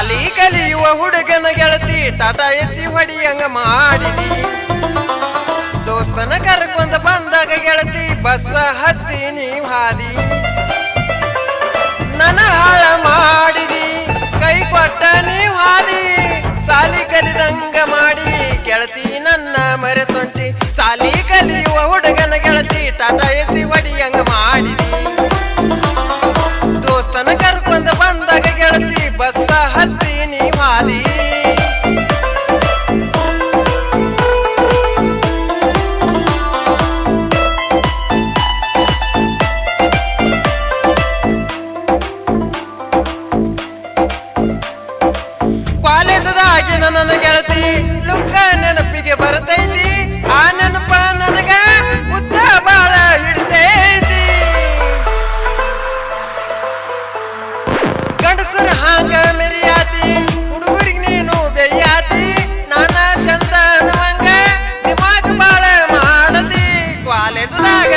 ಸಾಲಿ ಕಲಿಯುವ ಹುಡುಗನ ಗೆಳತಿ ಟಾಟಾ ಎಸಿ ಹೊಡಿಯಂಗ ಮಾಡಿದಿ. ದೋಸ್ತನ ಕರ್ಕೊಂಡ ಬಂದಾಗ ಗೆಳತಿ ಬಸ್ಸ ಹತ್ತಿ ನೀವ್ ಹಾದಿ. ನನ್ನ ಹಾಳ ಮಾಡಿದಿ. ಕೈ ಕೊಟ್ಟ ನೀವು ಹಾದಿ. ಸಾಲಿ ಕಲಿದಂಗ ಮಾಡಿ. ಗೆಳತಿ ನನ್ನ ಮರೆತೊಂಟಿ. ಸಾಲಿ ಕಲಿಯುವ ಹುಡುಗನ ಗೆಳತಿ ಟಾಟಾ ಎಸಿ ಹೊಡಿಯಂಗ ಮಾಡಿದಿ. ದೋಸ್ತನ ಕರ್ಕೊಂಡ ಕಾಲೇಜದಾಗಿನ ನನ್ನ ಗೆಳತಿ ಲುಕ್ಕ ನೆನಪಿಗೆ ಬರ್ತೈತಿ. ಆ ನೆನಪ ನನಗ ಉದ್ದ ಬಾಳ ಹಿಡಿಸೈತಿ. ಗಂಡಸರ ಹಾಂಗ ಮೆರಿಯಾತಿ, ಹುಡುಗರಿಗೆ ನೀನು ಬೆಯ್ಯಾತಿ. ನಾನ ಚಂದ ಅನ್ನುವಂಗ ದಿಮಾಗ ಬಾಳ ಮಾಡತಿ. ಕಾಲೇಜದಾಗ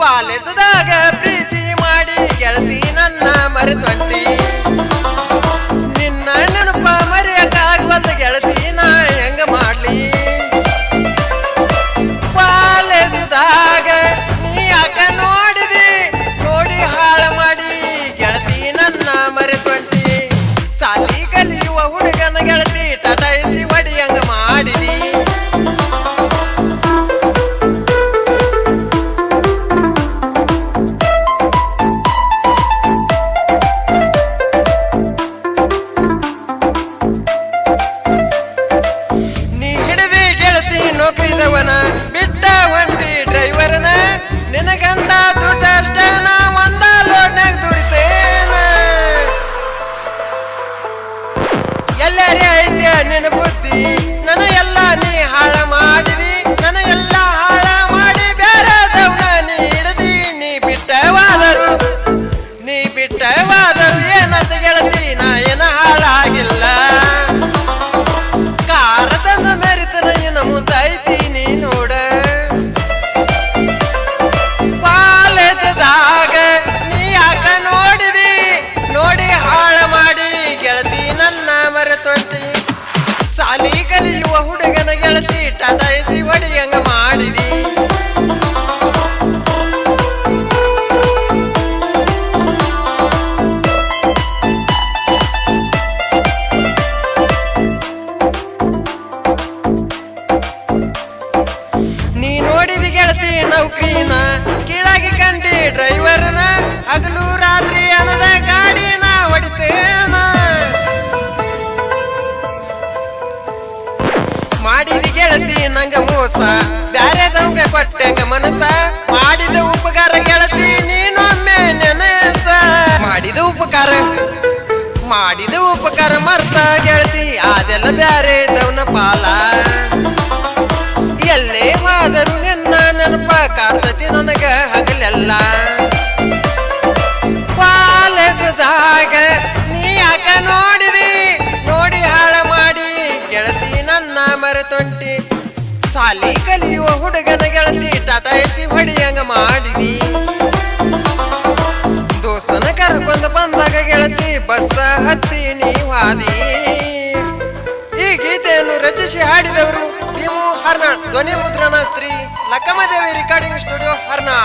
ಕಾಲೇಜದಾಗ ನೀ ನೌಕರಿನ ಕೀಳಾಗಿ ಕಂಡಿ ಡ್ರೈವರ್ನ ಹಗಲು ರಾತ್ರಿ ಅನ್ನದ ಗಾಡಿನ ಹೊಡಿತೇನ. ಮಾಡಿದಿ ಗೆಳತಿ ನಂಗ ಮೋಸ, ಬ್ಯಾರೆ ಕೊಟ್ಟಂಗ ಮನಸ ಮಾಡಿದ ನನಗ ಹಗಲೆಲ್ಲ. ಕಾಲೇಜದಾಗ ನೀ ಯಾಕ ನೋಡಿದಿ? ನೋಡಿ ಹಾಳ ಮಾಡಿ ಗೆಳತಿ ನನ್ನ ಮರೆತೊಂಟಿ. ಸಾಲಿ ಕಲಿಯುವ ಹುಡುಗನ ಗೆಳತಿ ಟಾಟಾ ಎಸಿ ಹೊಡಿಯಂಗ ಮಾಡಿದಿ. ದೋಸ್ತನ ಕರ್ಕೊಂಡು ಬಂದಾಗ ಗೆಳತಿ ಬಸ್ಸ ಹತ್ತಿ ನೀ ಹಾದಿ. ಈ ಗೀತೆಯನ್ನು ರಚಿಸಿ ಹಾಡಿದವರು ನೀವು ಹರ್ನಾಳ್ ಧ್ವನಿ ಮುದ್ರಣ ಶ್ರೀ लक्कामध्ये रिकॉर्डिंग स्टुडिओ हरणा